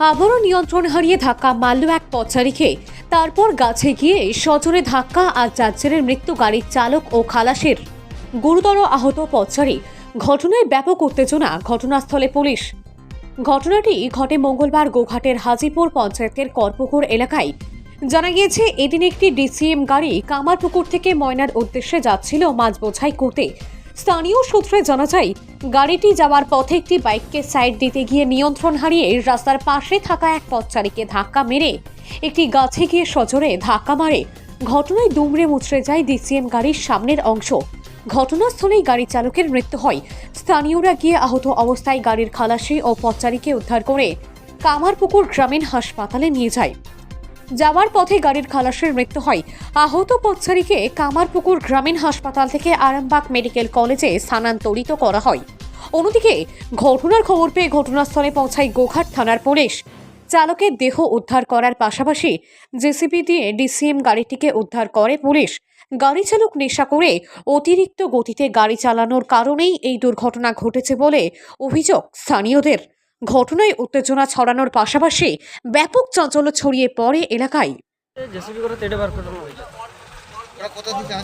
আবারও নিয়ন্ত্রণ হারিয়ে ধাক্কা মারল এক পথচারীকে। তারপর গাছে গিয়ে সজোরে ধাক্কা আর যাত্রীর মৃত্যু গাড়ির চালক ও খালাসের। গুরুতর আহত পথচারী ঘটনায় ব্যাপক উত্তেজনা, ঘটনাস্থলে পুলিশ। ঘটনাটি ঘটে মঙ্গলবার গোঘাটের হাজিপুর পঞ্চায়েতের করপুকুর এলাকায়। জানা গিয়েছে, এদিন একটি ডিসিএম গাড়ি কামারপুকুর থেকে ময়নার উদ্দেশ্যে যাচ্ছিল মাছ বোঝাই করতে। স্থানীয় সূত্রে জানা যায় গাড়িটি যাওয়ার পথে একটি বাইককে সাইড দিতে গিয়ে নিয়ন্ত্রণ হারিয়ে রাস্তার পাশে থাকা এক পথচারীকে ধাক্কা মেরে একটি গাছে গিয়ে সজোরে ধাক্কা মারে। ঘটনায় দুমড়ে মুচড়ে যায় ডিসিএম গাড়ির সামনের অংশ। ঘটনাস্থলেই গাড়ি চালকের মৃত্যু হয়। স্থানীয়রা গিয়ে আহত অবস্থায় গাড়ির খালাসি ও পথচারীকে উদ্ধার করে কামারপুকুর গ্রামীণ হাসপাতালে নিয়ে যায়। যাওয়ার পথে গাড়ির খালাসের মৃত্যু হয়। আহত পথচারীকে কামারপুকুর গ্রামীণ হাসপাতাল থেকে আরামবাগ মেডিকেল কলেজে স্থানান্তরিত করা হয়। অন্যদিকে, ঘটনার খবর পেয়ে ঘটনাস্থলে পৌঁছায় গোঘাট থানার পুলিশ। চালকের দেহ উদ্ধার করার পাশাপাশি জেসিপি দিয়ে ডিসিএম গাড়িটিকে উদ্ধার করে পুলিশ। গাড়ি চালক নেশা করে অতিরিক্ত গতিতে গাড়ি চালানোর কারণেই এই দুর্ঘটনা ঘটেছে বলে অভিযোগ স্থানীয়দের। ঘটনায় উত্তেজনা ছড়ানোর পাশাপাশি ব্যাপক চাঞ্চল্য ছড়িয়ে পড়ে এলাকায়। জেসিবি করে তেড়ে বার করানো হয়েছে থেকে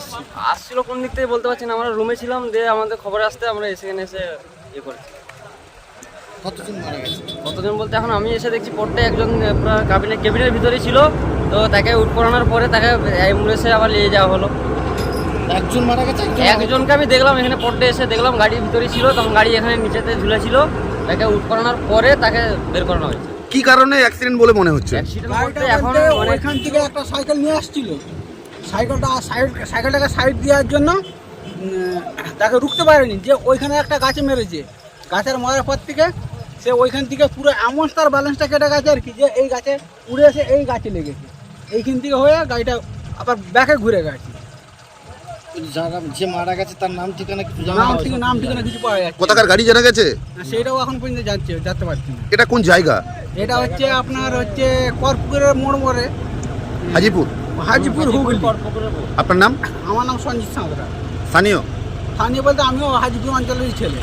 আসছিল কোন দিক থেকে বলতে পারছি না আমরা রুমে ছিলাম দিয়ে আমাদের খবর আসতে আমরা এসে এখানে এসে ইয়ে করেছি। কতজন মারা গেছে? কতজন বলতে এখন আমি এসে দেখছি পড়তে একজন পুরো কাবিনের কেবিনের ভিতরেই ছিল তো তাকে উঠ করানোর পরে তাকে অ্যাম্বুলেন্সে আবার নিয়ে যাওয়া হলো। একজন মারা গেছে একজন একজনকে আমি দেখলাম এখানে পড়তে এসে দেখলাম গাড়ির ভিতরেই ছিল তখন গাড়ি এখানে নিচেতে ঝুলে ছিল তাকে উঠ করানোর পরে তাকে বের করানো হয়েছে। কি কারণে অ্যাক্সিডেন্ট বলে মনে হচ্ছে? এখন ওইখান থেকে একটা সাইকেল নিয়ে আসছিল। সাইকেলটা সাইড সাইকেলটাকে সাইড দেওয়ার জন্য তাকে রুখতে পারেনি। যে ওইখানে একটা গাছে মেরেছে। গাছের মারার পর থেকে সে ওইখান থেকে পুরো এমন তার ব্যালেন্সটা কেটে গেছে আর কি যে এই গাছে উড়ে এসে এই গাছে লেগেছে। এইখান থেকে হয়ে গাড়িটা আবার ব্যাকে ঘুরে গেছে। যারা যে মারা গেছে তার নাম ঠিকানা কিছু জানা নাম ঠিকানা থেকে নাম ঠিকানা কিছু পাওয়া যাচ্ছে কোথাকার গাড়ি জানা গেছে? না, সেটাও এখন পর্যন্ত যাচ্ছে যেতে পারছি না। এটা কোন জায়গা? এটা হচ্ছে আপনার হচ্ছে করপুরের মোড় মোড়ে। হাজিপুর? হাজিপুর হুগলি। আপনার নাম? আমার নাম সঞ্জিত সাঁতরা। স্থানীয়? স্থানীয় বলতে আমিও হাজিপুর অঞ্চলেরই ছেলে।